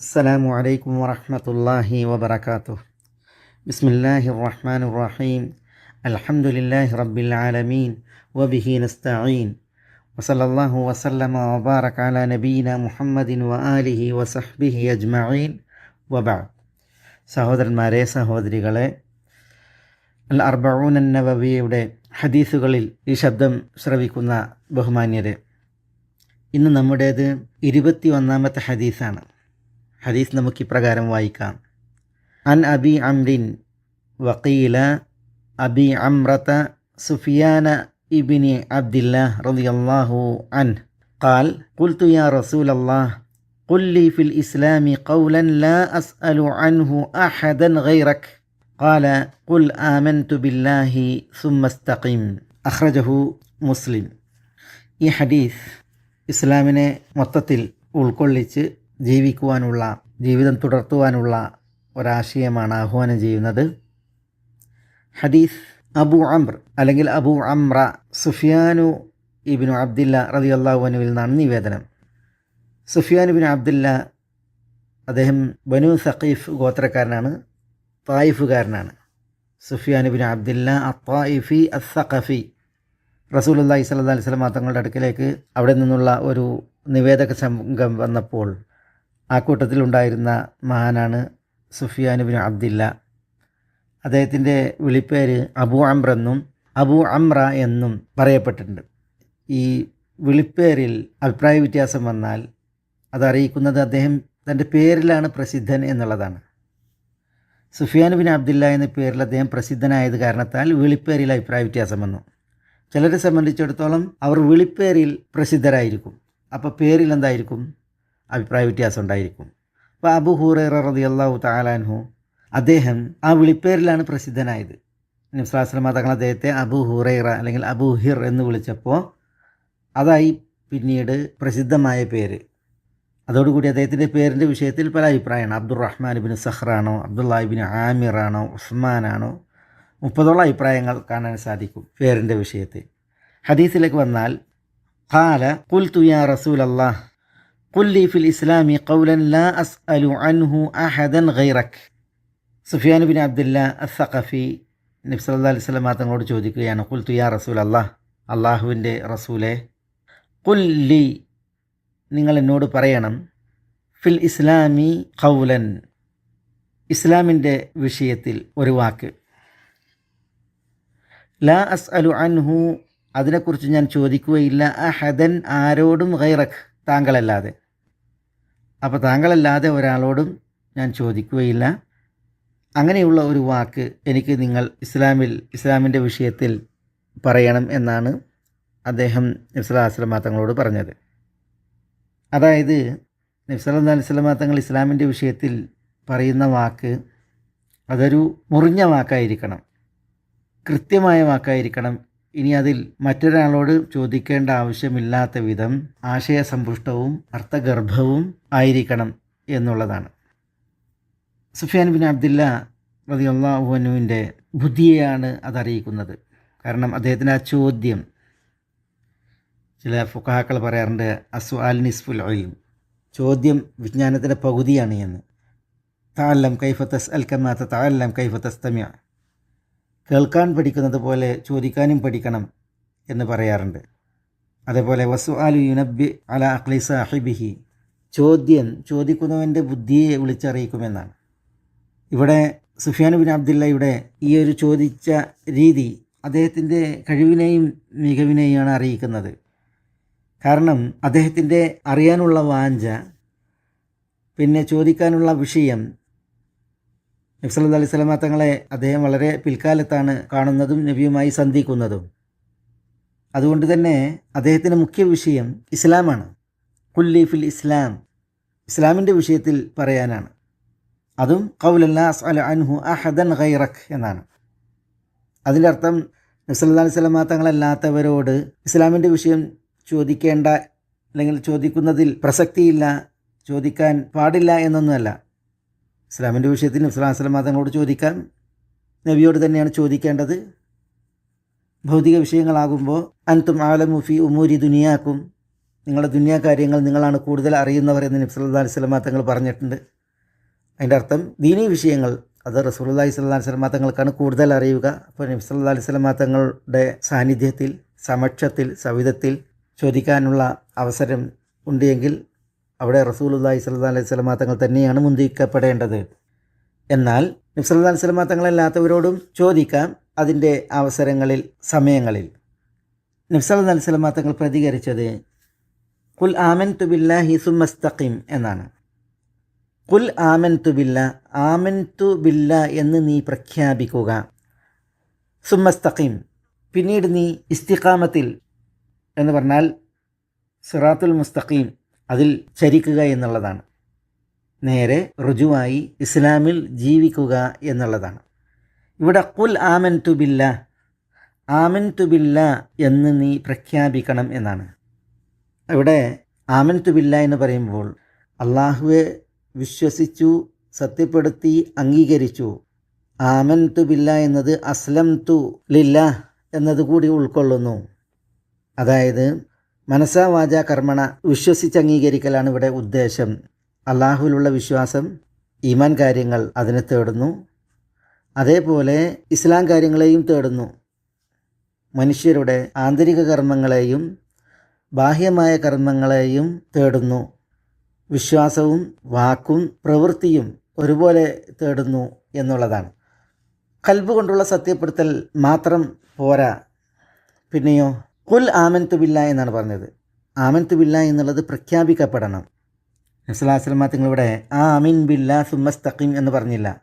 السلام عليكم ورحمة الله وبركاته بسم الله الرحمن الرحيم الحمد لله رب العالمين وبه نستعين وصلى الله وسلم وبارك على نبينا محمد وآله وصحبه أجمعين وبعد സഹോദരന്മാരെ സഹോദരികളെ അൽ അർബഊൻ നബവിയുടെ ഹദീസുകളിൽ ഈ ശബ്ദം ശ്രവിക്കുന്ന ബഹുമാന്യരെ ഇന്ന് നമ്മുടേത് ഇരുപത്തി ഒന്നാമത്തെ ഹദീസാണ് ഹദീസ് നമുക്ക് ഇപ്രകാരം വായിക്കാം അൻ അബി അംറിൻ വക്കീല അബി അമ്രത സുഫിയാന ഇബിനി അബ്ദില്ല റളിയല്ലാഹു അൻ قال قلت يا رسول الله قل لي في الإسلام قولا لا أسأل عنه أحدا غيرك قال قل آمنت بالله ثم استقم أخرجه مسلم ഈ ഹദീസ് ഇസ്ലാമിനെ മൊത്തത്തിൽ ഉൾക്കൊള്ളിച്ച് ജീവിക്കുവാനുള്ള ജീവിതം തുടർത്തുവാനുള്ള ഒരാശയമാണ് ആഹ്വാനം ചെയ്യുന്നത്. ഹദീസ് അബു അംർ അല്ലെങ്കിൽ അബു അമ്ര സുഫിയാനു ഇബിനു അബ്ദില്ല റതി അള്ളാഹുവിനുവിൽ നിന്നാണ് നിവേദനം. സുഫിയാൻ ഇബിൻ അബ്ദില്ല അദ്ദേഹം ബനു സഖീഫ് ഗോത്രക്കാരനാണ് തായിഫുകാരനാണ്. സുഫിയാൻ ഇബിൻ അബ്ദില്ല അത്തായിഫി അസഖഫി റസൂലുല്ലാഹി സ്വല്ലല്ലാഹി അലൈഹി വസല്ലം തങ്ങളുടെ അടുക്കിലേക്ക് അവിടെ നിന്നുള്ള ഒരു നിവേദക സംഘം വന്നപ്പോൾ ആ കൂട്ടത്തിലുണ്ടായിരുന്ന മഹാനാണ് സുഫിയാനുബിൻ അബ്ദില്ല. അദ്ദേഹത്തിന്റെ വിളിപ്പേര് അബു അമ്രെന്നും അബു അമ്ര എന്നും പറയപ്പെട്ടിട്ടുണ്ട്. ഈ വിളിപ്പേരിൽ അഭിപ്രായ വ്യത്യാസം വന്നാൽ അതറിയിക്കുന്നത് അദ്ദേഹം തന്റെ പേരിലാണ് പ്രസിദ്ധൻ എന്നുള്ളതാണ്. സുഫിയാൻ ബിൻ അബ്ദില്ല എന്ന പേരിൽ അദ്ദേഹം പ്രസിദ്ധനായത് കാരണത്താൽ വിളിപ്പേരിൽ അഭിപ്രായ വ്യത്യാസം വന്നു. ചിലരെ സംബന്ധിച്ചിടത്തോളം അവർ വിളിപ്പേരിൽ പ്രസിദ്ധരായിരിക്കും. അപ്പോൾ പേരിൽ എന്തായിരിക്കും? അഭിപ്രായ വ്യത്യാസം ഉണ്ടായിരിക്കും. അപ്പോൾ അബു ഹൂറൈറ അള്ളാഹു താലാൻഹു അദ്ദേഹം ആ വിളിപ്പേരിലാണ് പ്രസിദ്ധനായത്. നിസ്ലാസ്ലമ തങ്ങൾ അദ്ദേഹത്തെ അബു ഹുറൈറ അല്ലെങ്കിൽ അബു ഹിർ എന്ന് വിളിച്ചപ്പോൾ അതായി പിന്നീട് പ്രസിദ്ധമായ പേര്. അതോടുകൂടി അദ്ദേഹത്തിന്റെ പേരിന്റെ വിഷയത്തിൽ പല അഭിപ്രായമാണ്. അബ്ദുറഹ്മാൻ ബിൻ സഹ്റാണോ അബ്ദുല്ലാഹിബിൻ ആമിറാണോ ഉസ്മാനാണോ മുപ്പതോളം അഭിപ്രായങ്ങൾ കാണാൻ സാധിക്കും പേരിന്റെ വിഷയത്തിൽ. ഹദീസിലേക്ക് വന്നാൽ ഖാല കുൽ തുയാ റസൂൽ അല്ലാഹ് കുല്ലി ഫിൽ ഇസ്ലാമി കൗലൻ ലാ അസ് അലു അൻഹു അഹദൻ ഗൈറക് സുഫിയാൻ ബിൻ അബ്ദുല്ല അസഖഫി നബ്സ് അലൈഹി അലിസ്ലാം തങ്ങളോട് ചോദിക്കുകയാണ് കുൽ തുയാ റസൂൽ അള്ളാഹ് അള്ളാഹുവിന്റെ റസൂലെ കുല്ലി നിങ്ങൾ എന്നോട് പറയണം ഫിൽ ഇസ്ലാമി ഖൗലൻ. ഇസ്ലാമിന്റെ വിഷയത്തിൽ ഒരു വാക്ക്. ലാ അസ് അലു അൻഹു അതിനെക്കുറിച്ച് ഞാൻ ചോദിക്കുകയില്ല അഹദൻ ആരോടും ഗൈറഖ് താങ്കളല്ലാതെ. അപ്പോൾ താങ്കളല്ലാതെ ഒരാളോടും ഞാൻ ചോദിക്കുകയില്ല. അങ്ങനെയുള്ള ഒരു വാക്ക് എനിക്ക് നിങ്ങൾ ഇസ്ലാമിൽ ഇസ്ലാമിന്റെ വിഷയത്തിൽ പറയണം എന്നാണ് അദ്ദേഹം നബ്സലാസ്ലമ തങ്ങളോട് പറഞ്ഞത്. അതായത് നബ്സല്ലാ അലിസ്ലാമ തങ്ങൾ ഇസ്ലാമിന്റെ വിഷയത്തിൽ പറയുന്ന വാക്ക് അതൊരു മുറിഞ്ഞ വാക്കായിരിക്കണം. കൃത്യമായ വാക്കായിരിക്കണം ഇനി അതിൽ മറ്റൊരാളോട് ചോദിക്കേണ്ട ആവശ്യമില്ലാത്ത വിധം ആശയസമ്പുഷ്ടവും അർത്ഥഗർഭവും ആയിരിക്കണം എന്നുള്ളതാണ്. സുഫിയാൻ ബിൻ അബ്ദില്ല റതി അള്ളാഹുനുവിന്റെ ബുദ്ധിയെയാണ് അതറിയിക്കുന്നത്. കാരണം അദ്ദേഹത്തിന്റെ ആ ചോദ്യം ചില ഫുക്കാക്കൾ പറയാറുണ്ട് അസു അൽ നിസ്ഫുൽ ഒയിലും ചോദ്യം വിജ്ഞാനത്തിന്റെ പകുതിയാണ് എന്ന്. താല്ലം കൈഫത്തസ് അൽ കമാത്ത താല്ലം കൈഫത്തസ് കേൾക്കാൻ പഠിക്കുന്നത് പോലെ ചോദിക്കാനും പഠിക്കണം എന്ന് പറയാറുണ്ട്. അതേപോലെ വസു ആലു യുനബി അല അഖ്ലി സാഹിബിഹി ചോദ്യം ചോദിക്കുന്നവന്റെ ബുദ്ധിയെ വിളിച്ചറിയിക്കുമെന്നാണ്. ഇവിടെ സുഫിയാൻ ബിൻ അബ്ദുല്ലയുടെ ഈ ഒരു ചോദിച്ച രീതി അദ്ദേഹത്തിന്റെ കഴിവിനെയും മികവിനെയുമാണ് അറിയിക്കുന്നത്. കാരണം അദ്ദേഹത്തിന്റെ അറിയാനുള്ള വാഞ്ച പിന്നെ ചോദിക്കാനുള്ള വിഷയം നബ്സല്ലാ അലൈഹി സ്വലാമ തങ്ങളെ അദ്ദേഹം വളരെ പിൽക്കാലത്താണ് കാണുന്നതും നബിയുമായി സന്ധിക്കുന്നതും. അതുകൊണ്ട് തന്നെ അദ്ദേഹത്തിന്റെ മുഖ്യ വിഷയം ഇസ്ലാമാണ്. കുല്ലി ഫിൽ ഇസ്ലാം. ഇസ്ലാമിന്റെ വിഷയത്തിൽ പറയാനാണ്. അതും കൗലല്ലാസ് അല അൻഹു അഹദൻ ഗൈറഖ് എന്നാണ്. അതിന്റെ അർത്ഥം നബ്സല്ലാ അലൈഹി സ്വലാമ തങ്ങളല്ലാത്തവരോട് ഇസ്ലാമിന്റെ വിഷയം ചോദിക്കേണ്ട അല്ലെങ്കിൽ ചോദിക്കുന്നതിൽ പ്രസക്തിയില്ല ചോദിക്കാൻ പാടില്ല എന്നൊന്നുമല്ല. ഇസ്ലാമിന്റെ വിഷയത്തിൽ ഇസ്ലാം തങ്ങളോട് ചോദിക്കാൻ നബിയോട് തന്നെയാണ് ചോദിക്കേണ്ടത്. ഭൗതിക വിഷയങ്ങളാകുമ്പോൾ അൻതും ആലമുഫി ഉമൂരി ദുനിയാക്കും. നിങ്ങളുടെ ദുനിയാ കാര്യങ്ങൾ നിങ്ങളാണ് കൂടുതൽ അറിയുന്നവർ എന്ന് നബ്സ് അലൈഹി സ്വലമാ തങ്ങൾ പറഞ്ഞിട്ടുണ്ട്. അതിന്റെ അർത്ഥം ദീനീ വിഷയങ്ങൾ അത് റസൂലി അലൈഹി വസല്ലം തങ്ങൾക്കാണ് കൂടുതൽ അറിയുക. അപ്പോൾ നബി സല്ലല്ലാഹി അലൈഹി വസല്ലം തങ്ങളുടെ സാന്നിധ്യത്തിൽ സമക്ഷത്തിൽ സവിധത്തിൽ ചോദിക്കാനുള്ള അവസരം ഉണ്ടെങ്കിൽ അവിടെ റസൂലുള്ളാഹി സ്വല്ലല്ലാഹി അലൈഹി വസല്ലം തങ്ങൾ തന്നെയാണ് മുന്തിക്കപ്പെടേണ്ടത്. എന്നാൽ നബി സല്ലല്ലാഹി അലൈഹി വസല്ലം തങ്ങളല്ലാത്തവരോടും ചോദിക്കാം അതിന്റെ അവസരങ്ങളിൽ സമയങ്ങളിൽ. നബി സല്ലല്ലാഹി അലൈഹി വസല്ലം തങ്ങൾ പ്രതികരിച്ചത് കുൽ ആമൻ ബില്ലാഹി സുമ്മസ്തഖിം എന്നാണ്. കുൽ ആമൻ തുബില്ല ആമൻ തുബില്ല എന്ന് നീ പ്രഖ്യാപിക്കുക. സുമസ്തഖിം പിന്നീട് നീ ഇസ്തിഖാമത്തിൽ എന്ന് പറഞ്ഞാൽ സിറാത്തുൽ മുസ്തഖീം. അതിൽ ചരിക്കുക എന്നുള്ളതാണ്. നേരെ റുജുവായി ഇസ്ലാമിൽ ജീവിക്കുക എന്നുള്ളതാണ്. ഇവിടെ കുൽ ആമൻതു ബില്ല ആമൻതു ബില്ല എന്ന് നീ പ്രഖ്യാപിക്കണം എന്നാണ്. ഇവിടെ ആമൻതു ബില്ല എന്ന് പറയുമ്പോൾ അള്ളാഹുവെ വിശ്വസിച്ചു സത്യപ്പെടുത്തി അംഗീകരിച്ചു. ആമൻ തുബില്ല എന്നത് അസ്ലം തു ലില്ല എന്നതുകൂടി ഉൾക്കൊള്ളുന്നു. അതായത് മനസ്സാ വാച കർമ്മണ വിശ്വസിച്ച് അംഗീകരിക്കലാണ് ഇവിടെ ഉദ്ദേശം. അള്ളാഹുവിലുള്ള വിശ്വാസം ഈമാൻ കാര്യങ്ങൾ അതിനെ തേടുന്നു. അതേപോലെ ഇസ്ലാം കാര്യങ്ങളെയും തേടുന്നു. മനുഷ്യരുടെ ആന്തരിക കർമ്മങ്ങളെയും ബാഹ്യമായ കർമ്മങ്ങളെയും തേടുന്നു. വിശ്വാസവും വാക്കും പ്രവൃത്തിയും ഒരുപോലെ തേടുന്നു എന്നുള്ളതാണ്. കൽബ് കൊണ്ടുള്ള സത്യപ്പെടുത്തൽ മാത്രം പോരാ. പിന്നെയോ? കുൽ ആമൻതു ബില്ല എന്നാണ് പറഞ്ഞത്. ആമൻതു ബില്ല എന്നുള്ളത് പ്രഖ്യാപിക്കപ്പെടണം. നബ്സലാസ്ലമ നിങ്ങളിവിടെ ആ അമീൻ ബില്ല സുമ്മസ്തഖീം എന്ന് പറഞ്ഞില്ല.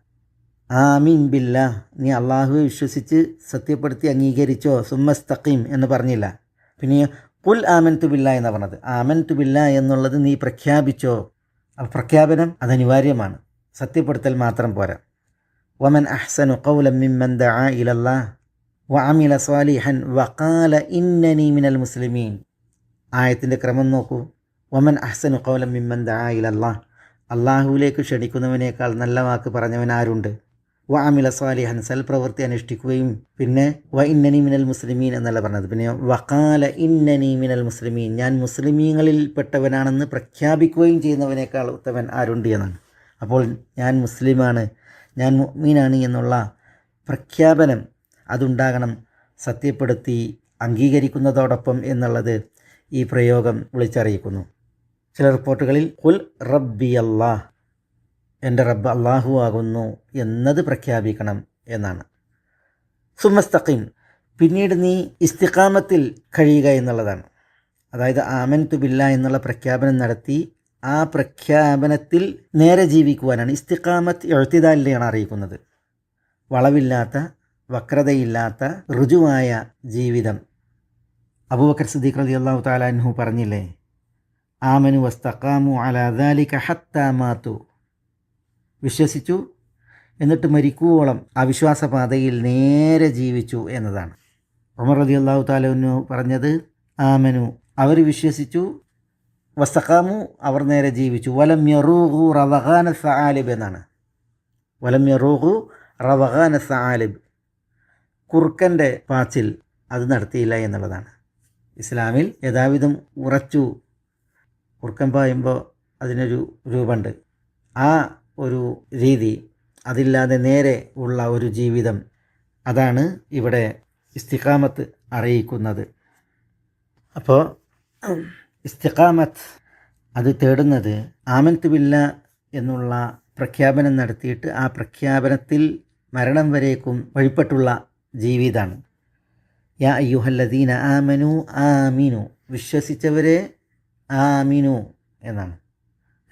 ആ അമീൻ ബില്ല നീ അള്ളാഹുവെ വിശ്വസിച്ച് സത്യപ്പെടുത്തി അംഗീകരിച്ചോ? സുമ്മസ്തഖീം എന്ന് പറഞ്ഞില്ല. പിന്നെ കുൽ ആമൻ തുബില്ല എന്ന് പറഞ്ഞത്. ആമൻ തുബില്ല എന്നുള്ളത് നീ പ്രഖ്യാപിച്ചോ? പ്രഖ്യാപനം അത് അനിവാര്യമാണ് സത്യപ്പെടുത്തൽ മാത്രം പോരാ. വമൻ അഹ്സനു കൗലം മിമ്മൻ ദആ ഇലല്ലാഹ്. വഅമില സ്വാലിഹൻ വക്കാല ഇന്നനി മിനൽ മുസ്ലിമീൻ. ആയത്തിന്റെ ക്രമം നോക്കൂ. വമൻ അഹ്സനു കൗലം മിമ്മൻ അള്ളാഹ് അള്ളാഹുവിലേക്ക് ക്ഷണിക്കുന്നവനേക്കാൾ നല്ല വാക്ക് പറഞ്ഞവൻ ആരുണ്ട്? വ അമില സ്വാലിഹൻ സൽപ്രവൃത്തി അനുഷ്ഠിക്കുകയും പിന്നെ വ ഇന്നനി മിനൽ മുസ്ലിമീൻ എന്നല്ല പറഞ്ഞത്. പിന്നെ വക്കാല ഇന്നനി മിനൽ മുസ്ലിമീൻ. ഞാൻ മുസ്ലിമീങ്ങളിൽ പെട്ടവനാണെന്ന് പ്രഖ്യാപിക്കുകയും ചെയ്യുന്നവനേക്കാൾ ഉത്തമൻ ആരുണ്ട് എന്നാണ്. അപ്പോൾ ഞാൻ മുസ്ലിമാണ് ഞാൻ മീനാണ് എന്നുള്ള പ്രഖ്യാപനം അതുണ്ടാകണം. സത്യപ്പെടുത്തി അംഗീകരിക്കുന്നതോടൊപ്പം എന്നുള്ളത് ഈ പ്രയോഗം വിളിച്ചറിയിക്കുന്നു. ചില റിപ്പോർട്ടുകളിൽ കുൽ റബ്ബി അള്ളാഹ് എന്റെ റബ്ബ് അള്ളാഹു ആകുന്നു എന്നത് പ്രഖ്യാപിക്കണം എന്നാണ്. സുമസ്തഖീം പിന്നീട് നീ ഇസ്തിഖാമത്തിൽ കഴിയുക എന്നുള്ളതാണ്. അതായത് ആമൻ തുബില്ല എന്നുള്ള പ്രഖ്യാപനം നടത്തി ആ പ്രഖ്യാപനത്തിൽ നേരെ ജീവിക്കുവാനാണ് ഇസ്തിഖാമത്ത് എഴുത്തിദാലിനെയാണ് അറിയിക്കുന്നത്. വളവില്ലാത്ത വക്രതയില്ലാത്ത ഋജുവായ ജീവിതം. അബൂബക്കർ സിദ്ദീഖ് അലി അള്ളാഹു താലാൻഹു പറഞ്ഞില്ലേ ആമനു വസ്തഖാമു അലാദാലിക ഹത്താ മാത്തു വിശ്വസിച്ചു എന്നിട്ട് മരിക്കുവോളം അവിശ്വാസപാതയിൽ വിശ്വാസപാതയിൽ നേരെ ജീവിച്ചു എന്നതാണ്. ഉമർ റതി അള്ളാഹു താലു പറഞ്ഞത് ആമനു. അവർ വിശ്വസിച്ചു വസ്തഖാമു. അവർ നേരെ ജീവിച്ചു. വലം യറൂഹു റവഖാന സആലിബ് എന്നാണ്. വലം യറൂഹു റവഖാന സആലിബ് കുറുക്കന്റെ പാച്ചിൽ അത് നടത്തിയില്ല എന്നുള്ളതാണ്. ഇസ്ലാമിൽ യഥാവിധം ഉറച്ചു കുറുക്കൻ പായുമ്പോൾ അതിനൊരു രൂപമുണ്ട്. ആ ഒരു രീതി അതില്ലാതെ നേരെ ഉള്ള ഒരു ജീവിതം അതാണ് ഇവിടെ ഇസ്തിഖാമത്ത് അറിയിക്കുന്നത്. അപ്പോൾ ഇസ്തിഖാമത്ത് അത് തേടുന്നത് ആമന്ത് ബില്ല എന്നുള്ള പ്രഖ്യാപനം നടത്തിയിട്ട് ആ പ്രഖ്യാപനത്തിൽ മരണം വരേക്കും വഴിപ്പെട്ടുള്ള ജീവിതമാണ് യാ അയ്യുഹല്ലദീന ആമനു ആമിനു. വിശ്വസിച്ചവരെ ആമിനു എന്നാണ്.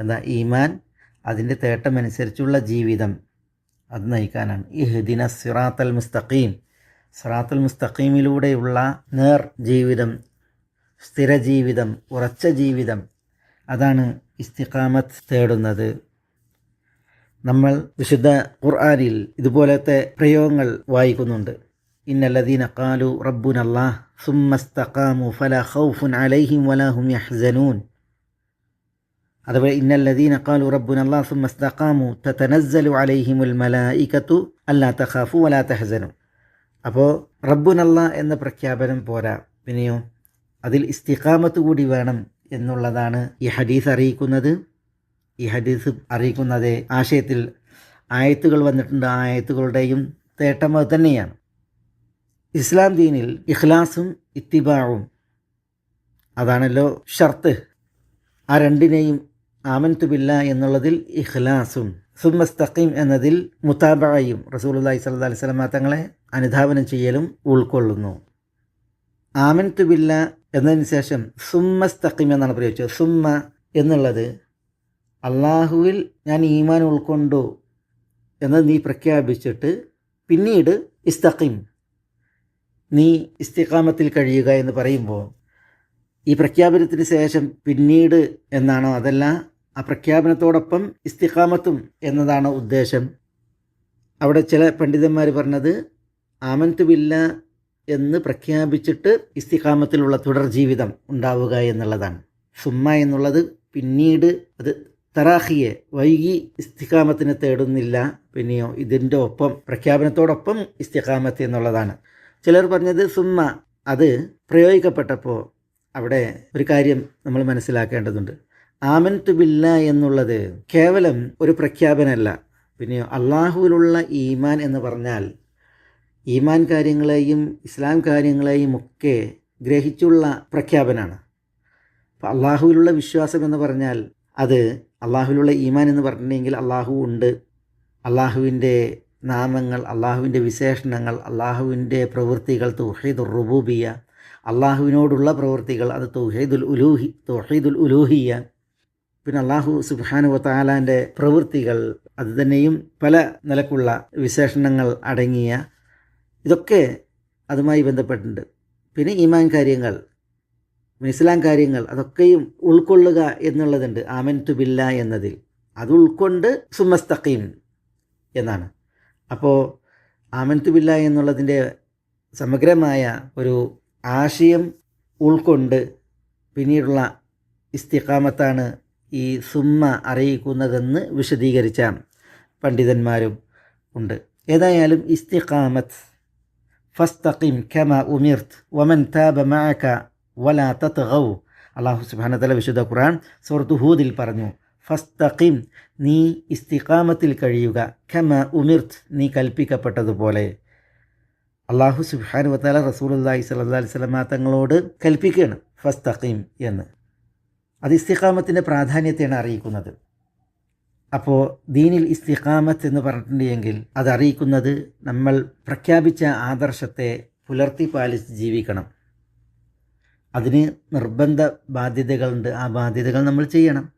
എന്താ? ഈമാൻ അതിന്റെ തേട്ടമനുസരിച്ചുള്ള ജീവിതം അത് നയിക്കാനാണ്. ഇഹ്ദിന സിറാത്തൽ മുസ്തഖീം. സിറാത്തുൽ മുസ്തഖീമിലൂടെയുള്ള നേർ ജീവിതം സ്ഥിരജീവിതം ഉറച്ച ജീവിതം അതാണ് ഇസ്തിഖാമത്ത് തേടുന്നത്. നമ്മൾ വിശുദ്ധ ഖുർആനിൽ ഇതുപോലത്തെ പ്രയോഗങ്ങൾ വായിക്കുന്നുണ്ട്. ഇന്നല്ലദീന ഖാലു റബ്ബുനല്ലാഹ് സുമ്മസ്തഖാമു ഫല ഖൗഫുൻ അലൈഹിം വലാഹും യഹ്സനൂൻ. അതുപോലെ ഇന്നല്ലദീന ഖാലു റബ്ബുന അല്ലാഹു സുമ്മ ഇസ്തഖാമു തതനസ്സലു അലൈഹിമുൽ മലായികത്തു അല്ലാ തഖാഫു വലാ തഹ്സനു അപ്പോൾ റബ്ബുനല്ല എന്ന പ്രഖ്യാപനം പോരാ. പിന്നെയോ അതിൽ ഇസ്തിഖാമത്ത് കൂടി വേണം എന്നുള്ളതാണ് ഈ ഹദീസ് അറിയിക്കുന്നത്. ഈ ഹദീസ് അറിയിക്കുന്നതേ ആശയത്തിൽ ആയത്തുകൾ വന്നിട്ടുണ്ട്. ആ ആയത്തുകളുടെയും തേട്ടം അത് തന്നെയാണ്. ഇസ്ലാം ദീനിൽ ഇഖ്ലാസും ഇത്തിബാവും അതാണല്ലോ ഷർത്ത്. ആ രണ്ടിനെയും ആമൻതുബില്ല എന്നുള്ളതിൽ ഇഖ്ലാസും സുമസ്തഖീം എന്നതിൽ മുത്താബയും റസൂലുല്ലാഹി സ്വല്ലല്ലാഹി അലൈഹി വസല്ലമ തങ്ങളെ അനുധാവനം ചെയ്യലും ഉൾക്കൊള്ളുന്നു. ആമൻതുബില്ല എന്നതിന് ശേഷം സുമ്മസ്തഖീം എന്നാണ് പ്രയോഗിച്ചത്. സുമ്മ എന്നുള്ളത് അള്ളാഹുവിൽ ഞാൻ ഈമാൻ ഉൾക്കൊണ്ടു എന്ന് നീ പ്രഖ്യാപിച്ചിട്ട് പിന്നീട് ഇസ്തഖീം. നീ ഇസ്തിഖാമത്തിൽ കഴിയുക എന്ന് പറയുമ്പോൾ ഈ പ്രഖ്യാപനത്തിന് ശേഷം പിന്നീട് എന്നാണോ അതല്ല ആ പ്രഖ്യാപനത്തോടൊപ്പം ഇസ്തിഖാമത്തും എന്നതാണോ ഉദ്ദേശം? അവിടെ ചില പണ്ഡിതന്മാർ പറഞ്ഞത് ആമന്തുബില്ല എന്ന് പ്രഖ്യാപിച്ചിട്ട് ഇസ്തിഖാമത്തിലുള്ള തുടർ ജീവിതം ഉണ്ടാവുക എന്നുള്ളതാണ്. സുമ്മ എന്നുള്ളത് പിന്നീട് അത് തറാഹിയെ വൈകി ഇസ്തിഖാമത്തിന് തേടുന്നില്ല പിന്നെയോ ഇതിന്റെ ഒപ്പം പ്രഖ്യാപനത്തോടൊപ്പം ഇസ്തിഖാമത്ത് എന്നുള്ളതാണ്. ചിലർ പറഞ്ഞത് സുമ്മ. അത് പ്രയോഗിക്കപ്പെട്ടപ്പോൾ അവിടെ ഒരു കാര്യം നമ്മൾ മനസ്സിലാക്കേണ്ടതുണ്ട്. ആമൻ ആമൻതു ബില്ല എന്നുള്ളത് കേവലം ഒരു പ്രഖ്യാപനമല്ല. പിന്നെ അള്ളാഹുവിലുള്ള ഈമാൻ എന്ന് പറഞ്ഞാൽ ഈമാൻ കാര്യങ്ങളെയും ഇസ്ലാം കാര്യങ്ങളെയും ഒക്കെ ഗ്രഹിച്ചുള്ള പ്രഖ്യാപനമാണ്. അപ്പോൾ അള്ളാഹുവിലുള്ള വിശ്വാസം എന്ന് പറഞ്ഞാൽ അത് അള്ളാഹുവിലുള്ള ഈമാൻ എന്ന് പറഞ്ഞിട്ടുണ്ടെങ്കിൽ അള്ളാഹു ഉണ്ട്. അള്ളാഹുവിന്റെ നാമങ്ങൾ അള്ളാഹുവിന്റെ വിശേഷണങ്ങൾ അള്ളാഹുവിന്റെ പ്രവൃത്തികൾ തൗഹീദുർ റുബൂബിയ. അള്ളാഹുവിനോടുള്ള പ്രവൃത്തികൾ അത് തുഹീദുൽ ഉലൂഹി തുഹീദുൽ ഉലൂഹിയ. പിന്നെ അള്ളാഹു സുബാനു വാലാന്റെ പ്രവൃത്തികൾ അത് തന്നെയും പല നിലക്കുള്ള വിശേഷണങ്ങൾ അടങ്ങിയ ഇതൊക്കെ അതുമായി ബന്ധപ്പെട്ടിട്ടുണ്ട്. പിന്നെ ഈമാൻ കാര്യങ്ങൾ ഇസ്ലാം കാര്യങ്ങൾ അതൊക്കെയും ഉൾക്കൊള്ളുക എന്നുള്ളതുണ്ട്. ആമൻ തുബില്ല എന്നതിൽ. അത് ഉൾക്കൊണ്ട് സുമസ്തഖീം എന്നാണ്. അപ്പോൾ ആമൻതു ബില്ല എന്നുള്ളതിന്റെ സമഗ്രമായ ഒരു ആശയം ഉൾക്കൊണ്ട് പിന്നീടുള്ള ഇസ്തിഖാമത്താണ് ഈ സുമ്മ അറിയിക്കുന്നതെന്ന് വിശദീകരിച്ച പണ്ഡിതന്മാരും ഉണ്ട്. ഏതായാലും ഇസ്തിഖാമത്ത് ഫസ്തഖിം ഖമ ഉമിർത്ത് വമൻ താബ മഅക വലാ തത്ഗൗ അള്ളാഹു സുബ്ഹാനഹു തആല വിശുദ്ധ ഖുർആൻ സൂറത്തു ഹൂദിൽ പറഞ്ഞു. ഫസ്തഖിം നീ ഇസ്തിഖാമത്തിൽ കഴിയുക. ഖമ ഉമിർത്ത് നീ കൽപ്പിക്കപ്പെട്ടതുപോലെ. അള്ളാഹു സുബ്ഹാനഹു വത്താല റസൂലുള്ളാഹി സ്വല്ലല്ലാഹി അലൈഹി വസല്ലം തങ്ങളോട് കൽപ്പിക്കുകയാണ് ഫസ്തഖിം എന്ന്. അത് ഇസ്തിഖാമത്തിന്റെ പ്രാധാന്യത്തെയാണ് അറിയിക്കുന്നത്. അപ്പോൾ ദീനിൽ ഇസ്തിഖാമത്ത് എന്ന് പറഞ്ഞിട്ടുണ്ടെങ്കിൽ അത് അറിയിക്കുന്നത് നമ്മൾ പ്രഖ്യാപിച്ച ആദർശത്തെ പുലർത്തി പാലിച്ച് ജീവിക്കണം. അതിന് നിർബന്ധ ബാധ്യതകളുണ്ട്. ആ ബാധ്യതകൾ നമ്മൾ ചെയ്യണം.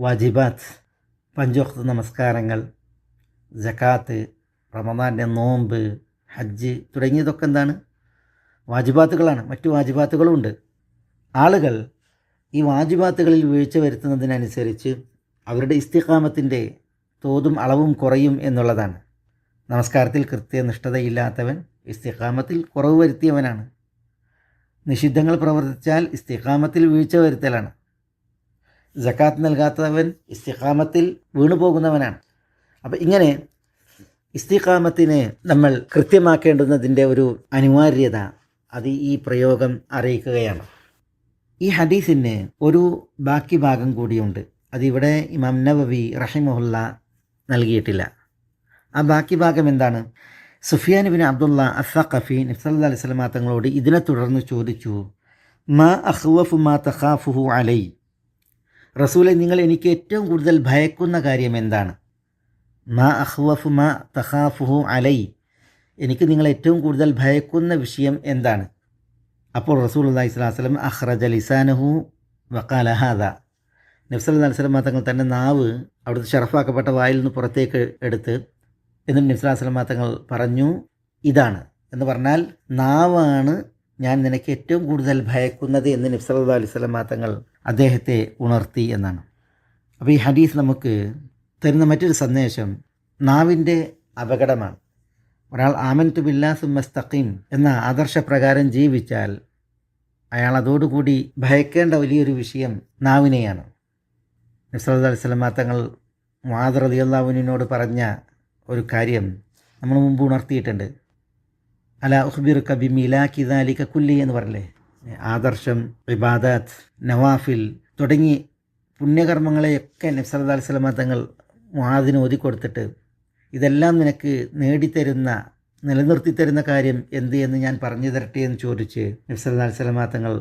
വാജിബാത്ത് പഞ്ചോക്ത നമസ്കാരങ്ങൾ ജക്കാത്ത് റമദാന്റെ നോമ്പ് ഹജ്ജ് തുടങ്ങിയതൊക്കെ എന്താണ്? വാജിബാത്തുകളാണ്. മറ്റു വാജിബാത്തുകളുമുണ്ട് ആളുകൾ ഈ വാജിബാത്തുകളിൽ വീഴ്ച വരുത്തുന്നതിനനുസരിച്ച് അവരുടെ ഇസ്തിഖാമത്തിന്റെ തോതും അളവും കുറയും എന്നുള്ളതാണ്. നമസ്കാരത്തിൽ കൃത്യനിഷ്ഠതയില്ലാത്തവൻ ഇസ്തിഖാമത്തിൽ കുറവ് വരുത്തിയവനാണ്. നിഷിദ്ധങ്ങൾ പ്രവർത്തിച്ചാൽ ഇസ്തിഖാമത്തിൽ വീഴ്ച വരുത്തലാണ്. ജക്കാത്ത് നൽകാത്തവൻ ഇസ്തിഖാമത്തിൽ വീണു പോകുന്നവനാണ്. അപ്പം ഇങ്ങനെ ഇസ്തിഖാമത്തിനെ നമ്മൾ കൃത്യമാക്കേണ്ടുന്നതിന്റെ ഒരു അനിവാര്യത അത് ഈ പ്രയോഗം അറിയിക്കുകയാണ്. ഈ ഹദീസിന് ഒരു ബാക്കി ഭാഗം കൂടിയുണ്ട്. അതിവിടെ ഇമാം നവവി റഹിമഹുല്ല നൽകിയിട്ടില്ല. ആ ബാക്കി ഭാഗം എന്താണ്? സുഫിയാൻ ബിൻ അബ്ദുള്ള അസഖഫി നബ്സല്ലാ അലൈഹി സ്വലമാ തങ്ങളോട് ഇതിനെ തുടർന്ന് ചോദിച്ചു മാ അഹ്വഫു മാ തഖാഫുഹു അലൈ? റസൂലെ നിങ്ങൾ എനിക്ക് ഏറ്റവും കൂടുതൽ ഭയക്കുന്ന കാര്യം എന്താണ്? മാ അഹ്വഫു മാ തഹാഫുഹു അലൈ. എനിക്ക് നിങ്ങൾ ഏറ്റവും കൂടുതൽ ഭയക്കുന്ന വിഷയം എന്താണ്? അപ്പോൾ റസൂൽ അള്ളഹി സ്വലാഹു വസ്ലം അഹ്റജ ലിസാനഹു വക്കാലഹാദ നബ്സല്ലാ അലൈഹി സ്വലം തങ്ങൾ തന്റെ നാവ് അവിടുത്തെ ഷറഫാക്കപ്പെട്ട വായിൽ നിന്ന് പുറത്തേക്ക് എടുത്ത് എന്നിട്ട് നബ്സല്ലാ സ്വലം തങ്ങൾ പറഞ്ഞു ഇതാണ്. എന്ന് പറഞ്ഞാൽ നാവാണ് ഞാൻ നിനക്ക് ഏറ്റവും കൂടുതൽ ഭയക്കുന്നത് എന്ന് നബ്സല്ലാ അലൈഹി സ്വലം തങ്ങൾ അദ്ദേഹത്തെ ഉണർത്തി എന്നാണ്. അപ്പോൾ ഈ ഹദീസ് നമുക്ക് തരുന്ന മറ്റൊരു സന്ദേശം നാവിന്റെ അപകടമാണ്. ഒരാൾ ആമൻ തു ബില്ലാസുമസ്തഖീം എന്ന ആദർശപ്രകാരം ജീവിച്ചാൽ അയാൾ അതോടുകൂടി ഭയക്കേണ്ട വലിയൊരു വിഷയം നാവിനെയാണ്. നബ്സല്ലാ അലൈഹി സ്വലം തങ്ങൾ മാതൃ അലിയുള്ള പറഞ്ഞ ഒരു കാര്യം നമ്മൾ മുമ്പ് ഉണർത്തിയിട്ടുണ്ട്. അല ഉഹ്ബിർ കബി മിലാക്കി ദാലിക കുല്ലി എന്ന് പറയല്ലേ ആദർശം ഇബാദാത്ത് നവാഫിൽ തുടങ്ങി പുണ്യകർമ്മങ്ങളെയൊക്കെ നബ്സല്ലാ അലിസ്ലാമ തങ്ങൾ മുഹാദിന് ഓതിക്കൊടുത്തിട്ട് ഇതെല്ലാം നിനക്ക് നേടിത്തരുന്ന നിലനിർത്തി തരുന്ന കാര്യം എന്ത് എന്ന് ഞാൻ പറഞ്ഞു തരട്ടെ എന്ന് ചോദിച്ച് നബ്സല്ലാ അലിസ്ലാമ തങ്ങൾ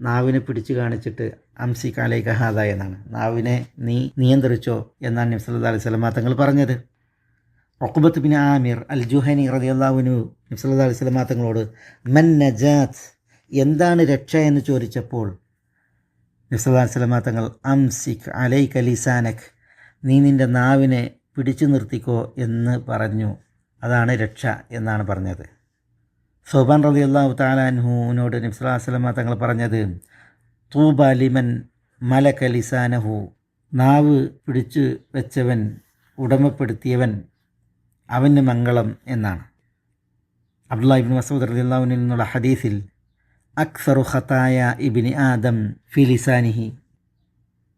നാവിനെ പിടിച്ചു കാണിച്ചിട്ട് അംസി കാലൈകഹാദ എന്നാണ്. നാവിനെ നീ നിയന്ത്രിച്ചോ എന്നാണ് നബ്സല്ലാ അലൈഹി തങ്ങൾ പറഞ്ഞത്. Uqbah bin Amir al Juhani റതിയല്ലാവിനു നബ്സല്ലാ അലൈഹി സ്വലമ തങ്ങളോട് മൻ നജാത്ത് എന്താണ് രക്ഷ എന്ന് ചോദിച്ചപ്പോൾ? നബ്സല്ലാ സ്വലമ തങ്ങൾ അംസിക് അലൈ സാനഖ് നീ നിന്റെ നാവിനെ പിടിച്ചു നിർത്തിക്കോ എന്ന് പറഞ്ഞു. അതാണ് രക്ഷ എന്നാണ് പറഞ്ഞത്. സോബാൻ റതി അള്ളാഹു താലാൻഹുവിനോട് നബ്സല്ലാ സ്വലമ തങ്ങൾ പറഞ്ഞത് തൂബ ലിമൻ മലക ലിസാനഹു നാവ് പിടിച്ചു വെച്ചവൻ ഉടമപ്പെടുത്തിയവൻ അവന് മംഗളം എന്നാണ്. അബ്ദുല്ലാഹിബിൻ മസൂദ് റതി അള്ളാഹുവിനിൽ നിന്നുള്ള ഹദീസിൽ അക്സറു ഖത്തായ ഇബിന് ആദം ഫിലിസാനിഹി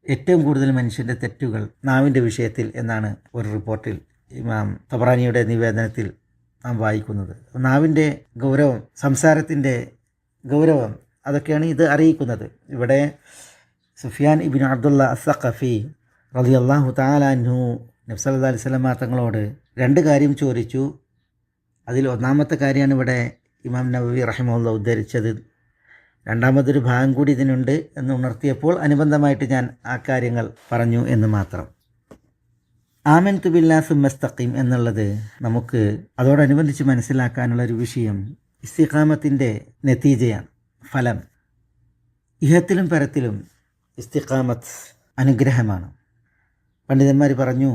ഏറ്റവും കൂടുതൽ മനുഷ്യന്റെ തെറ്റുകൾ നാവിന്റെ വിഷയത്തിൽ എന്നാണ് ഒരു റിപ്പോർട്ടിൽ ഇമാം തബറാനിയുടെ നിവേദനത്തിൽ നാം വായിക്കുന്നത്. നാവിന്റെ ഗൗരവം സംസാരത്തിന്റെ ഗൗരവം അതൊക്കെയാണ് ഇത് അറിയിക്കുന്നത്. ഇവിടെ സുഫിയാൻ ഇബിൻ അബ്ദുള്ള അസഖഫി റലി അള്ളാഹു താലാൻഹു നബ്സല്ലാ അലൈഹി സ്വലമ തങ്ങളോട് രണ്ട് കാര്യം ചോദിച്ചു. അതിൽ ഒന്നാമത്തെ കാര്യമാണ് ഇവിടെ ഇമാം നബി റഹിമുള്ള ഉദ്ധരിച്ചത്. രണ്ടാമതൊരു ഭാഗം കൂടി ഇതിനുണ്ട് എന്ന് ഉണർത്തിയപ്പോൾ അനുബന്ധമായിട്ട് ഞാൻ ആ കാര്യങ്ങൾ പറഞ്ഞു എന്ന് മാത്രം. ആമൻ തുബില്ലാ സുമസ്തഖീം എന്നുള്ളത് നമുക്ക് അതോടനുബന്ധിച്ച് മനസ്സിലാക്കാനുള്ള ഒരു വിഷയം ഇസ്തിഖാമത്തിന്റെ നെത്തീജയാണ് ഫലം. ഇഹത്തിലും പരത്തിലും ഇസ്തിഖാമത്ത് അനുഗ്രഹമാണ്. പണ്ഡിതന്മാർ പറഞ്ഞു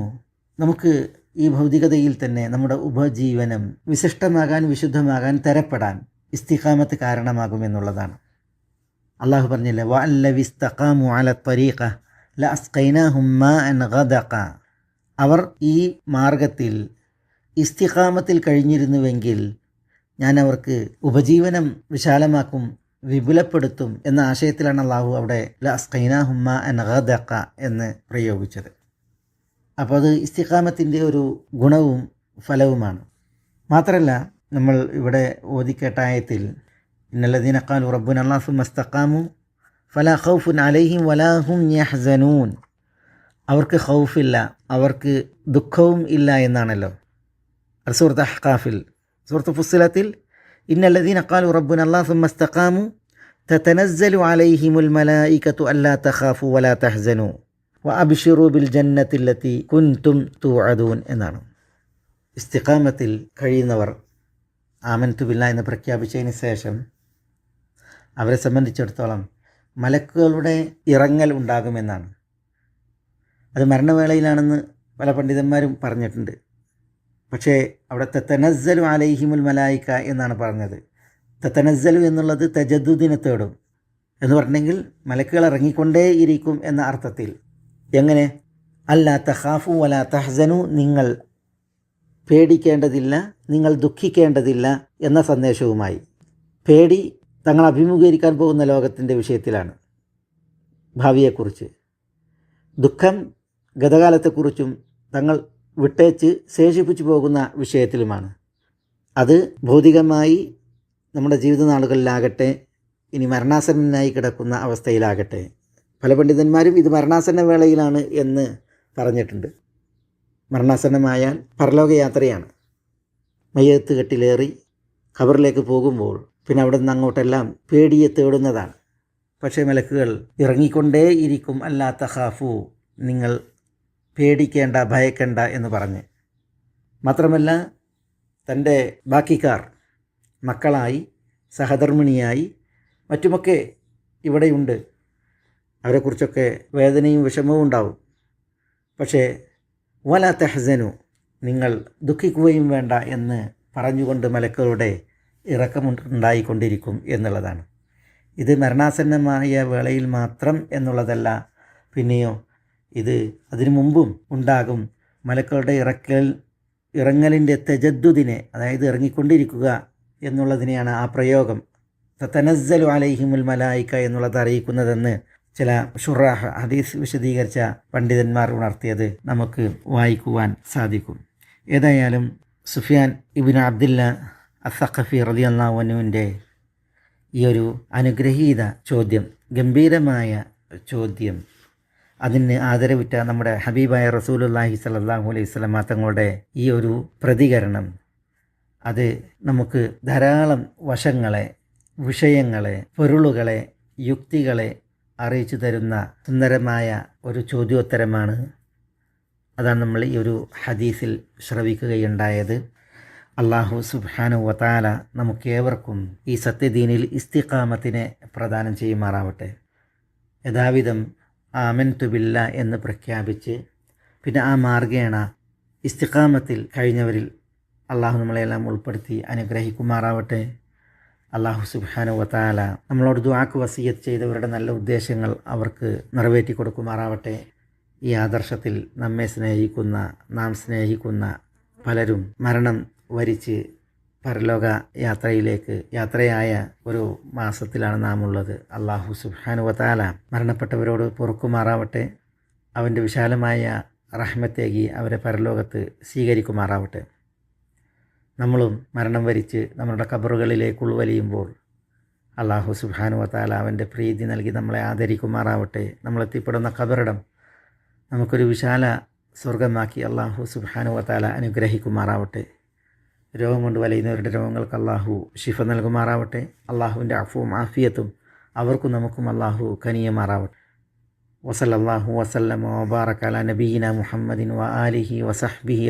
നമുക്ക് ഈ ഭൗതികതയിൽ തന്നെ നമ്മുടെ ഉപജീവനം വിശിഷ്ടമാകാൻ വിശുദ്ധമാകാൻ തരപ്പെടാൻ ഇസ്തിഖാമത്ത് കാരണമാകുമെന്നുള്ളതാണ് അള്ളാഹു പറഞ്ഞില്ലേ വ അല്ല വിസ്തഖാമു അല ഗദഖ. അവർ ഈ മാർഗത്തിൽ ഇസ്തിഖാമത്തിൽ കഴിഞ്ഞിരുന്നുവെങ്കിൽ ഞാൻ അവർക്ക് ഉപജീവനം വിശാലമാക്കും വിപുലപ്പെടുത്തും എന്ന ആശയത്തിലാണ് അള്ളാഹു അവിടെ ല അസ്കൈനാഹുമ്മ അൻ ഗദഖ എന്ന് പ്രയോഗിച്ചത്. അപ്പോൾ അത് ഇസ്തിഖാമത്തിന്റെ ഒരു ഗുണവും ഫലവുമാണ്. മാത്രമല്ല നമ്മൾ ഇവിടെ ഓദിക്കേട്ടായത്തിൽ ആയത്തിൽ ഇന്നല്ലദീന ഖാലു അള്ളാഹു മസ്തഖാമു ഫലാ ഖൗഫുൻ അലൈഹിം വലാഹും യഹ്സനൂൻ. അവർക്ക് ഖൗഫില്ല അവർക്ക് ദുഃഖവും ഇല്ല എന്നാണല്ലോ. സുഹൃത്ത് അഹ്കാഫിൽ സുഹൃത്ത് ഫുസ്സിലത്തിൽ ഇന്നല്ലദീന ഖാലു റബ്ബുന അല്ലാഹു മസ്തഖാമു തതനസ്സലു അലൈഹിമുൽ മലായികത്തു അല്ലാ തഖാഫു വലാ തഹ്സനു. വ അബ്ഷിറു ബിൽ ജന്നത്തില്ലത്തി കുൻതും തുഅദൂൻ എന്നാണ്. ഇസ്തിഖാമത്തിൽ കഴിയുന്നവർ ആമൻ തുബില്ല എന്ന് പ്രഖ്യാപിച്ചതിന് ശേഷം അവരെ സംബന്ധിച്ചിടത്തോളം മലക്കുകളുടെ ഇറങ്ങൽ ഉണ്ടാകുമെന്നാണ്. അത് മരണവേളയിലാണെന്ന് പല പണ്ഡിതന്മാരും പറഞ്ഞിട്ടുണ്ട്. പക്ഷേ അവിടെ തെത്തനസ്സലു അലൈഹിമുൽ മലായിക്ക എന്നാണ് പറഞ്ഞത്. തെത്തനസ്സലു എന്നുള്ളത് തജദ്ദുദിനെ തേടും എന്ന് പറഞ്ഞെങ്കിൽ മലക്കുകൾ ഇറങ്ങിക്കൊണ്ടേയിരിക്കും എന്ന അർത്ഥത്തിൽ എങ്ങനെ? അല്ല തഹാഫു വല തഹ്സനു നിങ്ങൾ പേടിക്കേണ്ടതില്ല നിങ്ങൾ ദുഃഖിക്കേണ്ടതില്ല എന്ന സന്ദേശവുമായി. പേടി തങ്ങൾ അഭിമുഖീകരിക്കാൻ പോകുന്ന ലോകത്തിന്റെ വിഷയത്തിലാണ് ഭാവിയെക്കുറിച്ച്. ദുഃഖം ഗതകാലത്തെക്കുറിച്ചും തങ്ങൾ വിട്ടേച്ച് ശേഷിപ്പിച്ചു പോകുന്ന വിഷയത്തിലുമാണ്. അത് ഭൗതികമായി നമ്മുടെ ജീവിത നാളുകളിലാകട്ടെ ഇനി മരണാസന്നനായി കിടക്കുന്ന അവസ്ഥയിലാകട്ടെ പല പണ്ഡിതന്മാരും ഇത് മരണാസന്ന വേളയിലാണ് എന്ന് പറഞ്ഞിട്ടുണ്ട്. മരണാസന്നമായാൽ പരലോകയാത്രയാണ് മയ്യത്ത് കെട്ടിലേറി ഖബറിലേക്ക് പോകുമ്പോൾ പിന്നെ അവിടെ നിന്ന് അങ്ങോട്ടെല്ലാം പേടിയെ തേടുന്നതാണ്. പക്ഷേ മലക്കുകൾ ഇറങ്ങിക്കൊണ്ടേ ഇരിക്കും. അല്ലാത്ത ഹാഫു നിങ്ങൾ പേടിക്കേണ്ട ഭയക്കേണ്ട എന്ന് പറഞ്ഞ്. മാത്രമല്ല തന്റെ ബാക്കിക്കാർ മക്കളായി സഹധർമ്മിണിയായി മറ്റുമൊക്കെ ഇവിടെയുണ്ട്. അവരെക്കുറിച്ചൊക്കെ വേദനയും വിഷമവും ഉണ്ടാവും. പക്ഷേ വല തെഹസനു നിങ്ങൾ ദുഃഖിക്കുകയും വേണ്ട എന്ന് പറഞ്ഞുകൊണ്ട് മലക്കുകളുടെ ഇറക്കമുണ്ടായിക്കൊണ്ടിരിക്കും എന്നുള്ളതാണ്. ഇത് മരണാസന്നമായ വേളയിൽ മാത്രം എന്നുള്ളതല്ല പിന്നെയോ ഇത് അതിനു മുമ്പും ഉണ്ടാകും. മലക്കളുടെ ഇറക്കൽ ഇറങ്ങലിന്റെ തെജദ്ദുദിനെ അതായത് ഇറങ്ങിക്കൊണ്ടിരിക്കുക എന്നുള്ളതിനെയാണ് ആ പ്രയോഗം. തനസ്സലു അലൈഹിമുൽ മലായിക്ക എന്നുള്ളത് അറിയിക്കുന്നതെന്ന് ചില ഷുറാഹ് ഹദീസ് വിശദീകരിച്ച പണ്ഡിതന്മാർ ഉണർത്തിയത് നമുക്ക് വായിക്കുവാൻ സാധിക്കും. ഏതായാലും സുഫിയാൻ ഇബിൻ അബ്ദുല്ല അസഖഫി റലി അള്ളാഹുവിന്റെ ഈ ഒരു അനുഗ്രഹീത ചോദ്യം ഗംഭീരമായ ചോദ്യം. അതിന് ആദരവിറ്റ നമ്മുടെ ഹബീബായ റസൂലുല്ലാഹി സലാഹു അലൈഹി സ്വലമ തങ്ങളുടെ ഈ ഒരു പ്രതികരണം. അത് നമുക്ക് ധാരാളം വശങ്ങളെ വിഷയങ്ങളെ പൊരുളുകളെ യുക്തികളെ അറിയിച്ചു തരുന്ന സുന്ദരമായ ഒരു ചോദ്യോത്തരമാണ്. അതാണ് നമ്മൾ ഈ ഒരു ഹദീസിൽ ശ്രവിക്കുകയുണ്ടായത് അള്ളാഹു സുബാനു വതാല നമുക്കേവർക്കും ഈ സത്യദീനിൽ ഇസ്തിഖാമത്തിനെ പ്രദാനം ചെയ്യുമാറാവട്ടെ. യഥാവിധം ആമൻ തുബില്ല എന്ന് പ്രഖ്യാപിച്ച് പിന്നെ ആ മാർഗേണ ഇസ്തിഖാമത്തിൽ കഴിഞ്ഞവരിൽ അള്ളാഹു നമ്മളെല്ലാം ഉൾപ്പെടുത്തി അനുഗ്രഹിക്കുമാറാവട്ടെ. അള്ളാഹു സുബാന വത്താല നമ്മളോട് ദുവാക്ക് വസീയത്ത് ചെയ്തവരുടെ നല്ല ഉദ്ദേശങ്ങൾ അവർക്ക് നിറവേറ്റി കൊടുക്കുമാറാവട്ടെ. ഈ ആദർശത്തിൽ നമ്മെ സ്നേഹിക്കുന്ന നാം സ്നേഹിക്കുന്ന പലരും മരണം വരിച്ച് പരലോക യാത്രയിലേക്ക് യാത്രയായ ഒരു മാസത്തിലാണ് നാം ഉള്ളത് അള്ളാഹു സുബാനു വത്താല മരണപ്പെട്ടവരോട് പൊറുക്കുമാറാവട്ടെ. അവന്റെ വിശാലമായ റഹ്മത്തേകി അവരെ പരലോകത്ത് സ്വീകരിക്കുമാറാവട്ടെ. നമ്മളും മരണം വരിച്ച് നമ്മളുടെ കബറുകളിലേക്ക് ഉൾവലിയുമ്പോൾ അള്ളാഹു സുബാനു വത്താല അവന്റെ പ്രീതി നൽകി നമ്മളെ ആദരിക്കുമാറാവട്ടെ. നമ്മളെത്തിപ്പെടുന്ന കബറിടം നമുക്കൊരു വിശാല സ്വർഗമാക്കി അള്ളാഹു സുബാനു വത്താല അനുഗ്രഹിക്കുമാറാവട്ടെ. രോഗം കൊണ്ട് വലയുന്നവരുടെ രോഗങ്ങൾക്ക് അള്ളാഹു ഷിഫ നൽകുമാറാവട്ടെ. അള്ളാഹുവിന്റെ അഫുവും ആഫിയത്തും അവർക്കും നമുക്കും അള്ളാഹു കനിയമാറാവട്ടെ. വസലല്ലാഹു വസല്ലം വബാറക്കല നബീന മുഹമ്മദിൻ വ ആലിഹി വസഹ്ബിഹി